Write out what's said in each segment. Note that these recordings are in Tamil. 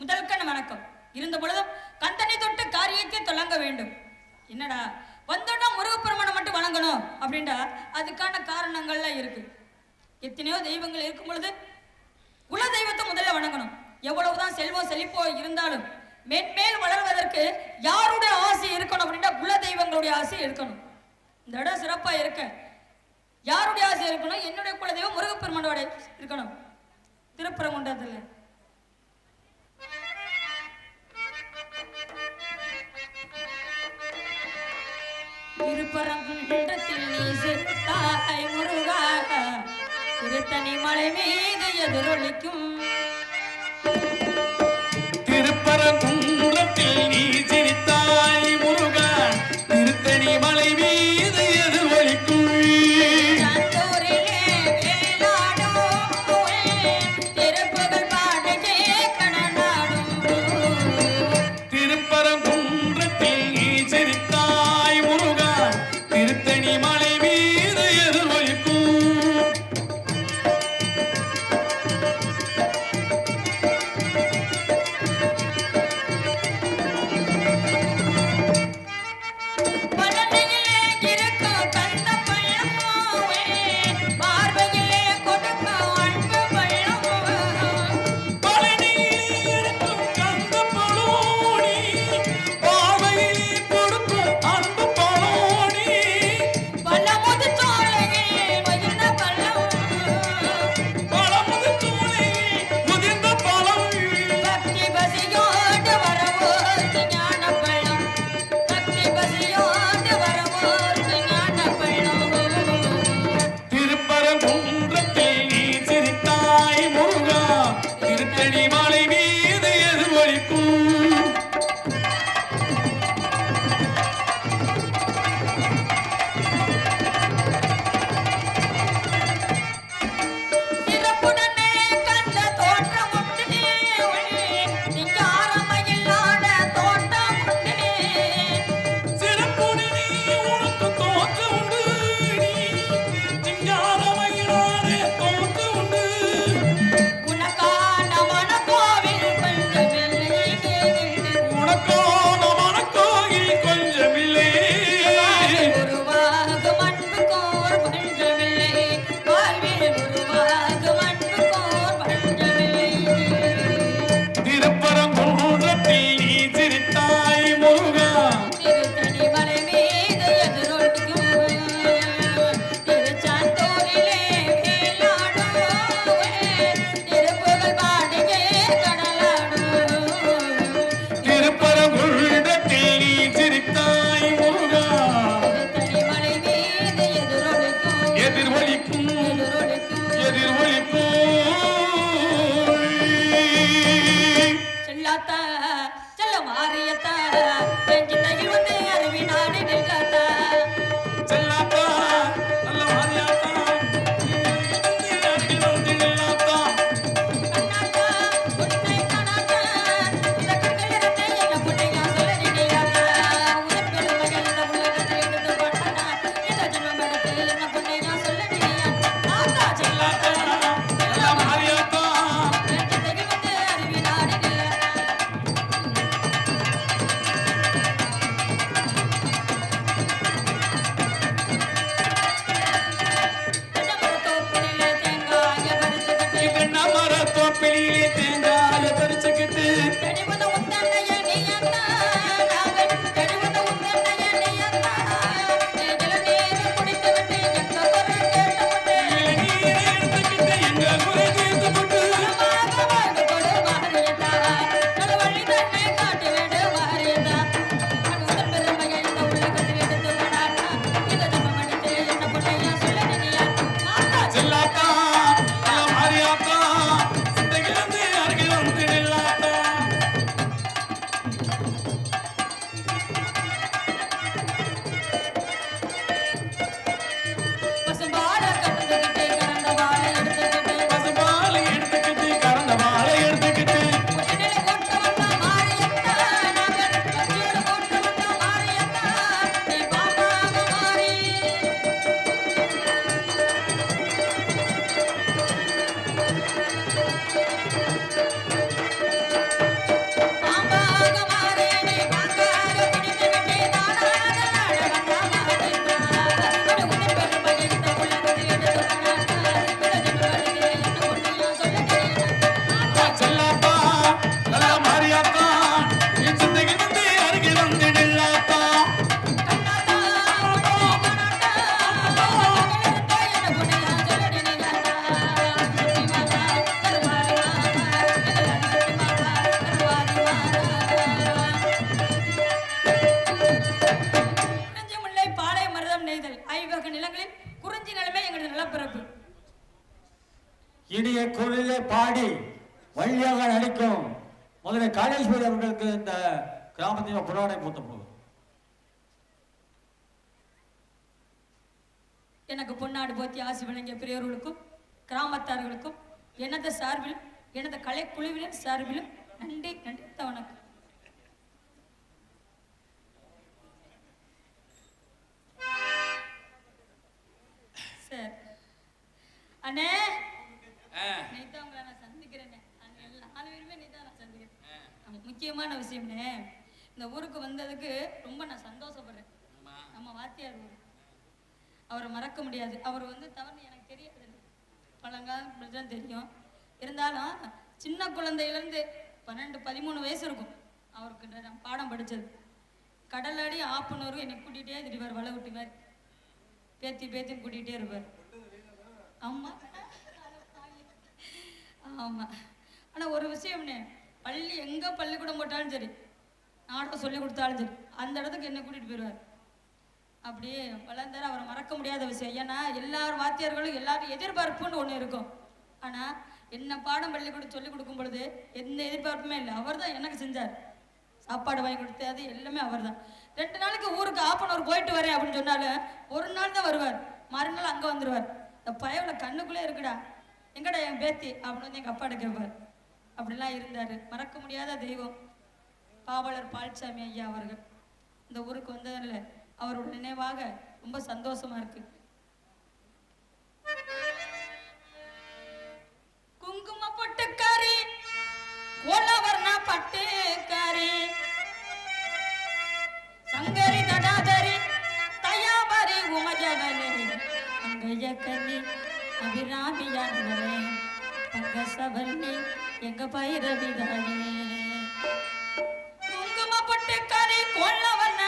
முதல்கண் வணக்கம். இருந்த பொழுதும் கந்தனை தொட்டு காரியத்தை தொடங்க வேண்டும். என்னடா வந்தோடனா முருகப்பெருமனை மட்டும் வணங்கணும் அப்படின்டா அதுக்கான காரணங்கள்லாம் இருக்கு. எத்தனையோ தெய்வங்கள் இருக்கும் பொழுது குல தெய்வத்தை முதல்ல வணங்கணும். எவ்வளவுதான் செல்வம் செழிப்போ இருந்தாலும் மென்மேல் வளர்வதற்கு யாருடைய ஆசை இருக்கணும் அப்படின்னா குல தெய்வங்களுடைய ஆசை இருக்கணும். இந்த இடம் சிறப்பாக இருக்க. யாருடைய ஆசை இருக்கணும்? என்னுடைய குலதெய்வம் முருகப்பெருமானோட இருக்கணும். திருப்பரங்குன்றத்தில். திருப்பரங்குன்றத்தில் நீ செத்தாய் முருகா. திருத்தணி மலை மீது எதிரொலிக்கும். வெளியிலே தெரிந்தால் தெரிச்சுக்கிட்டு காளேஸ்வரி அவர்களுக்கு இந்த கிராமத்தின் புராணை பூத்தப்படுவது எனக்கு பொன்னாடு போத்தி ஆசி வழங்கிய பெரியவர்களுக்கும் கிராமத்தார்களுக்கும் எனது சார்பிலும் எனது கலைக்குழுவினர் சார்பிலும் நன்றி நன்றி வணக்கம். சார். அண்ணே. முக்கியமான விஷயம்னே. இந்த ஊருக்கு வந்ததுக்கு ரொம்ப நான் சந்தோஷப்படுறேன். நம்ம வாத்தியார் ஊர். அவரை மறக்க முடியாது. அவர் வந்து தவறு எனக்கு தெரியாது. பழங்காலம் தெரியும். இருந்தாலும் சின்ன குழந்தையிலேருந்து பன்னெண்டு பதிமூணு வயசு இருக்கும். அவருக்கு நான் பாடம் படித்தது கடலாடி ஆப்பனூர் என்னை கூட்டிகிட்டே திரிவார் வலை விட்டு மாதிரி பேத்தி பேத்தின்னு கூட்டிகிட்டே இருப்பார். ஆமாம் ஆமாம் ஆனால் ஒரு விஷயம்னே பள்ளி எங்கே பள்ளிக்கூடம் போட்டாலும் சரி நாடகம் சொல்லி கொடுத்தாலும் சரி அந்த இடத்துக்கு என்னை கூட்டிகிட்டு போயிடுவார். அப்படியே வளர்ந்தார். அவரை மறக்க முடியாத விஷயம். ஏன்னா எல்லார் வாத்தியார்களும் எல்லாரும் எதிர்பார்ப்புன்னு ஒன்று இருக்கும். ஆனால் என்ன பாடம் பள்ளிக்கூடம் சொல்லி கொடுக்கும் பொழுது எந்த எதிர்பார்ப்புமே இல்லை. அவர் தான் எனக்கு செஞ்சார். சாப்பாடு வாங்கி அது எல்லாமே அவர் தான். ரெண்டு நாளைக்கு ஊருக்கு ஆப்பனூர் போயிட்டு வரேன் அப்படின்னு சொன்னாலும் ஒரு நாள் தான் வருவார். மறுநாள் அங்கே வந்துடுவார் இந்த பயவில் கண்ணுக்குள்ளே இருக்குடா. எங்கடா என் பேத்தி? அப்படின்னு வந்து எங்கள் அப்பாட்ட கேட்பார். அப்படிலாம் இருந்தார். மறக்க முடியாத தெய்வம். பாவலர் பால்சாமி ஐயா அவர்கள். இந்த ஊருக்கு வந்ததில் அவரோட நினைவாக ரொம்ப சந்தோஷமா இருக்கு. குங்கும பொட்டுக்காரி கோலவர்ணா பட்டுக்காரி சங்கரி தடாதரி தயாபரி உமஜவனே அங்கைய கன்னி அபிராமியானவரே பங்கசவல்லி எங்க பயிரவிதானே குங்குமப்பட்டு கரை கோலவர்ண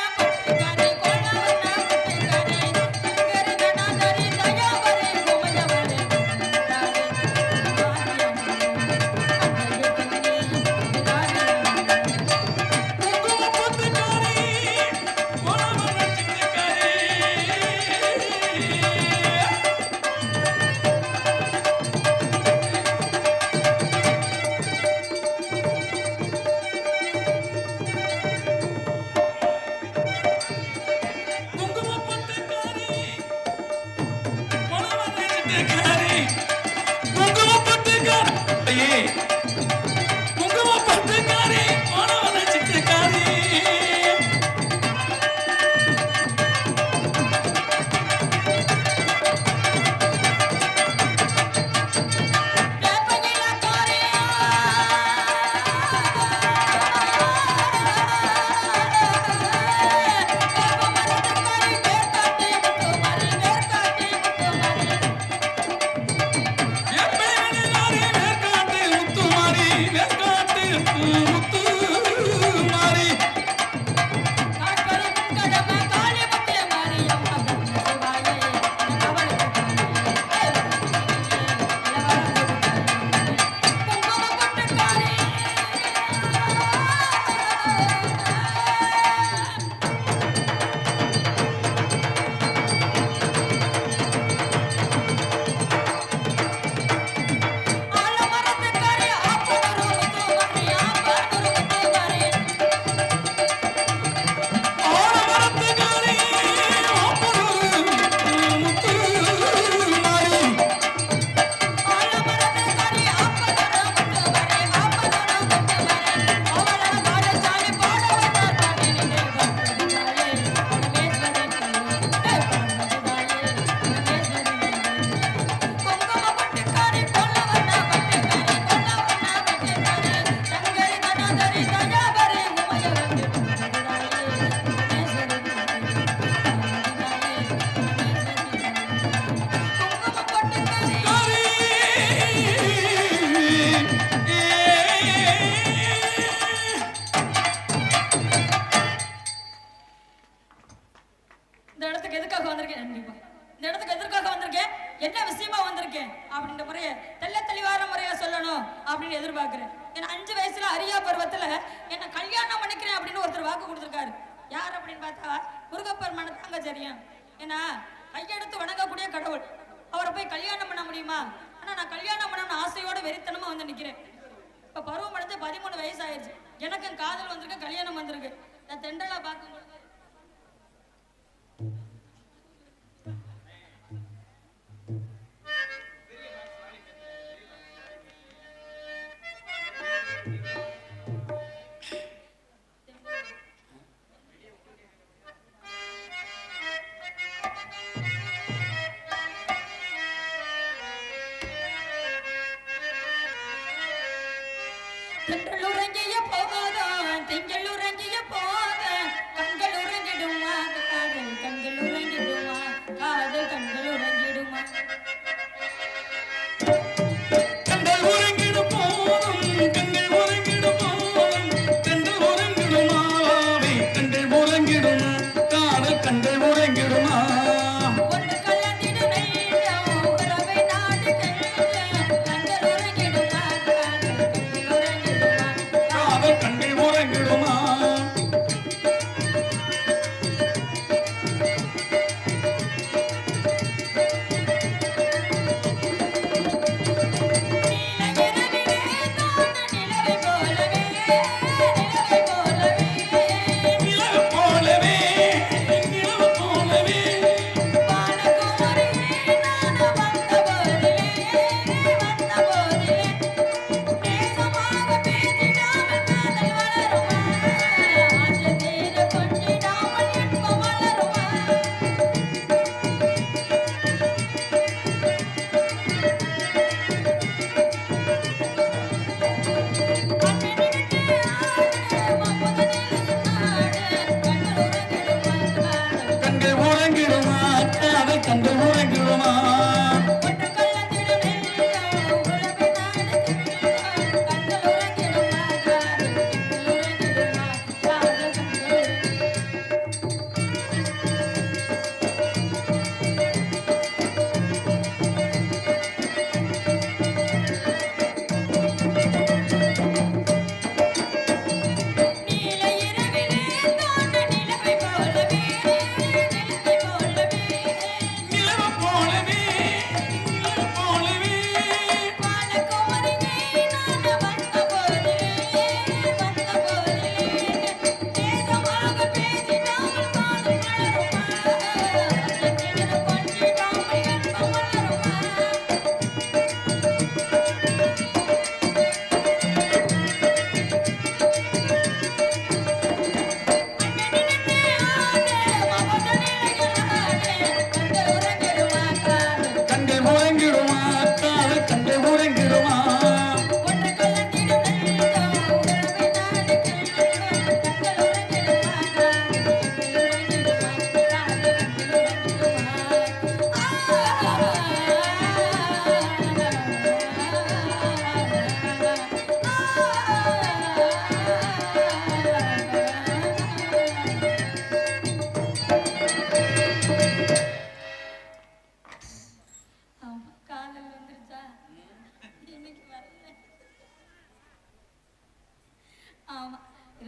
விடமாட்டாவை கண்டு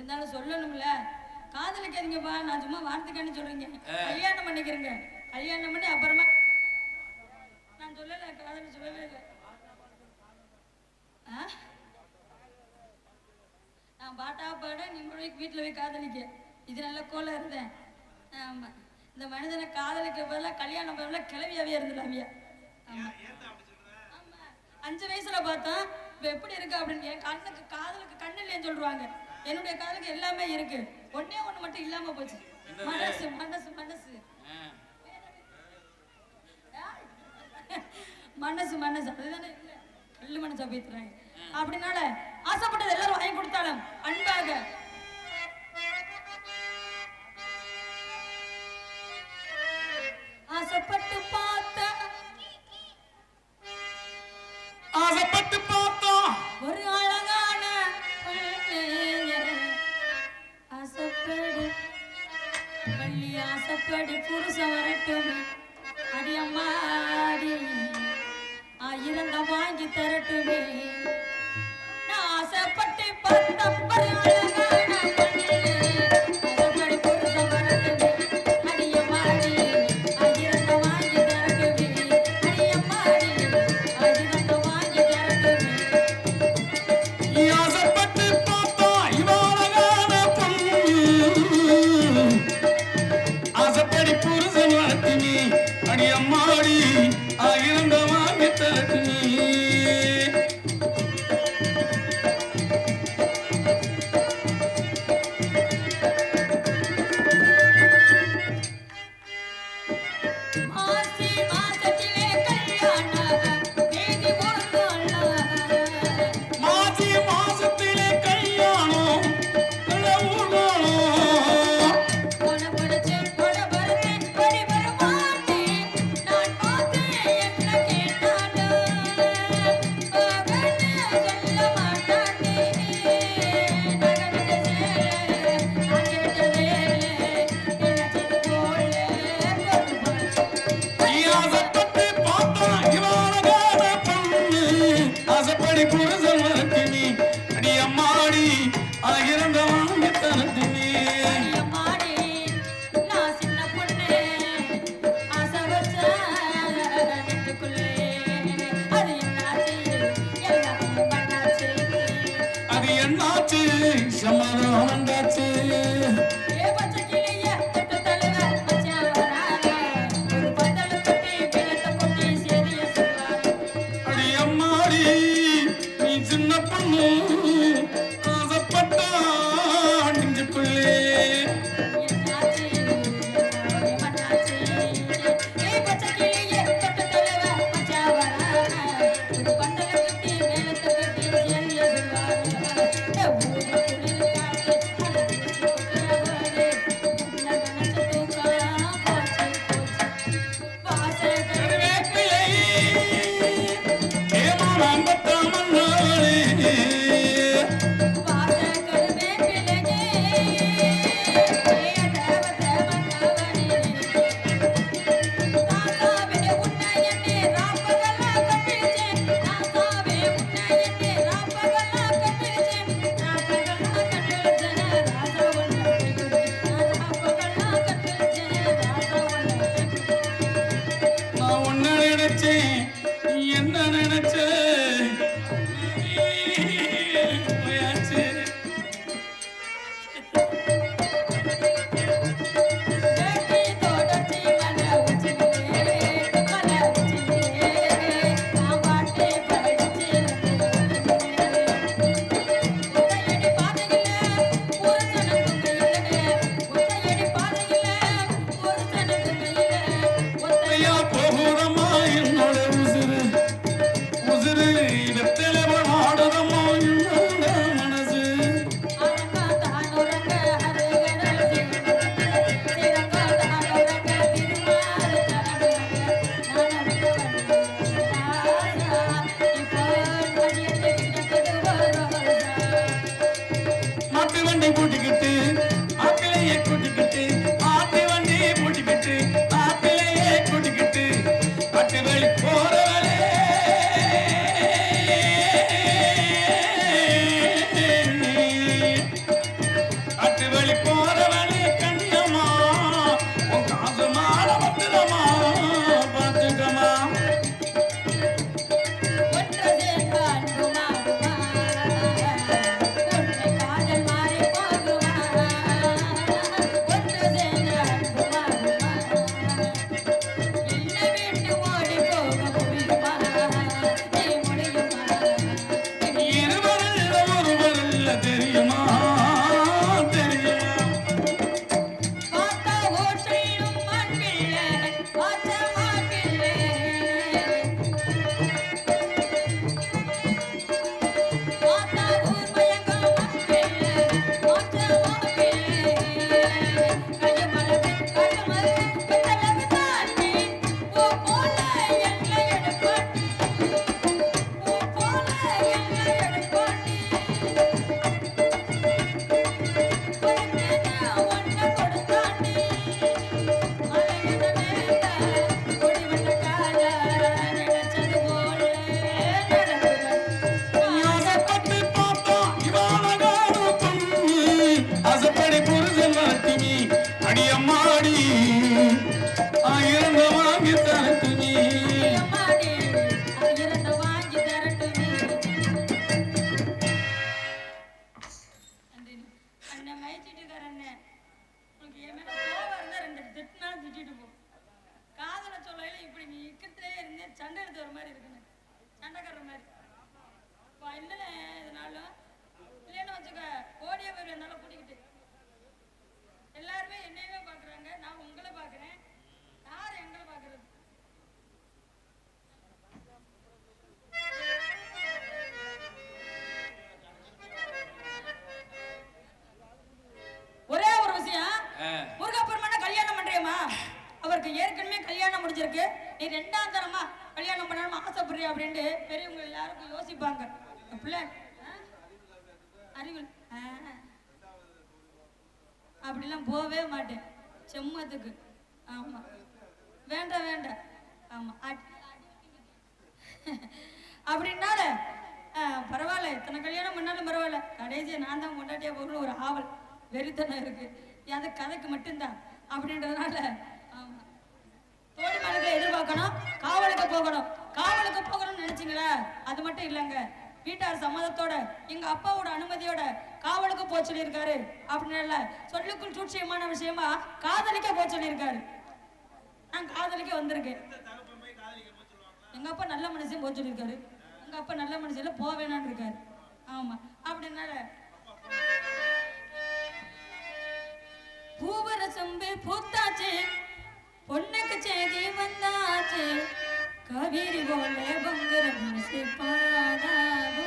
இருந்தாலும் சொல்லணும்ல. காதலிக்காதீங்கப்பா நான் சும்மா வார்த்தைக்கானு சொல்றீங்க. கல்யாணம் பண்ணிக்கிறீங்க. கல்யாணம் பண்ணி அப்புறமா நான் சொல்லல காதல் சொல்லவே இல்லை. நான் பாட்டா பாட நீங்களும் வீட்டில் போய் காதலிக்க. இது நல்ல கோலம் இருந்தேன். ஆமா. இந்த மனிதனை காதலிக்க பதிலாக கல்யாணம் பதிலாக கிளவியாவே இருந்துடாவியா ஆமாம் அஞ்சு வயசுல பார்த்தா இப்போ எப்படி இருக்கு அப்படின்னு கண்ணுக்கு காதலுக்கு கண்ணு இல்லைன்னு சொல்லுவாங்க என்னுடைய காலுக்கு எல்லாமே இருக்கு. ஒன்னே ஒண்ணு மட்டும் இல்லாம போச்சு. மனசு மனசு மனசு. மனசு மனசு. அதுதானே? இல்ல கல்லு மனசா பேசுறாங்க அப்படினால நினைச்சேன். என்ன நினைச்சேன்? ஏற்கனவே கல்யாணம் முடிஞ்சிருக்கு. நீ ரெண்டாம் தரமா கல்யாணம் பண்ணாலும் ஆசைப்படுறியா அப்படின்ட்டு பெரியவங்க எல்லாருக்கும் யோசிப்பாங்க. பிள்ளை அறிவில் அப்படிலாம் போகவே மாட்டேன். செம்மத்துக்கு. ஆமாம் வேண்டாம் வேண்டாம். ஆமாம் அப்படின்னால பரவாயில்ல. இத்தனை கல்யாணம் பண்ணாலும் பரவாயில்ல. கடைசியை நான் தான் கொண்டாட்டியா போகணும்னு ஒரு ஆவல் வெறித்தனம் இருக்குது அது கதைக்கு மட்டும்தான். அப்படின்றதுனால கோடிமணத்தை எதிர்பார்க்கணும் காவலுக்கு போகணும். காவலுக்கு போகணும்னு நினைச்சீங்களே? அது மட்டும் இல்லைங்க. வீட்டார் சம்மதத்தோட எங்க அப்பாவோட அனுமதியோட காவலுக்கு போக சொல்லியிருக்காரு. அப்படின்னு இல்ல சொல்லுக்குள் சூட்சியமான விஷயமா காதலிக்க போக சொல்லியிருக்காரு. நான் காதலிக்க வந்திருக்கேன். எங்க அப்பா நல்ல மனுஷன் போக சொல்லியிருக்காரு. எங்க அப்பா நல்ல மனுஷன் போக வேணான்னு இருக்காரு. ஆமா. அப்படின்னால பூவரசம்பு பூத்தாச்சு. பொன்னக்கு செய்தி வந்தாச்சு. கவிரி போல பங்குரம் சிப்பாதாவோ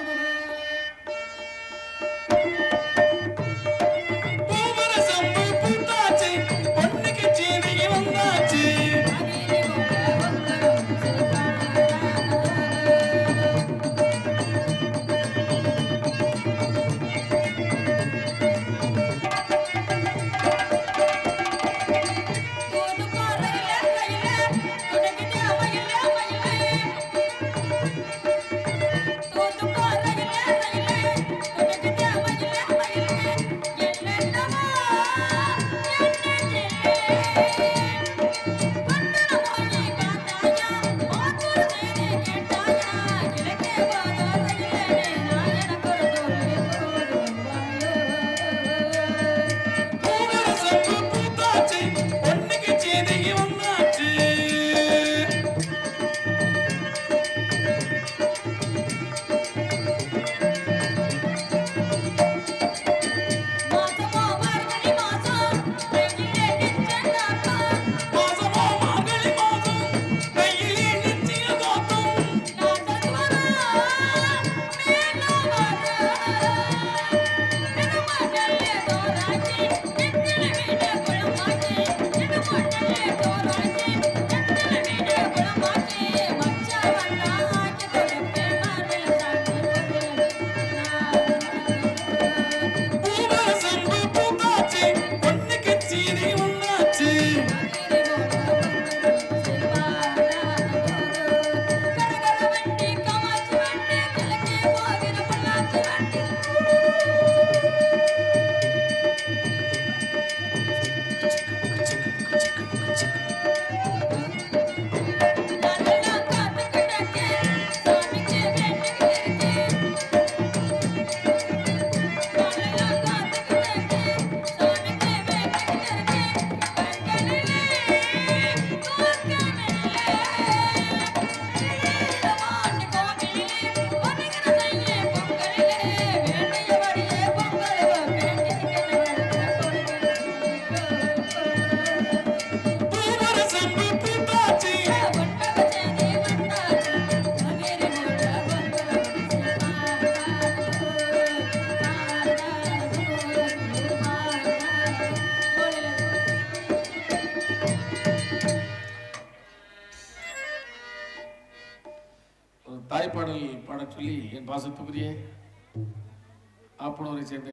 президента.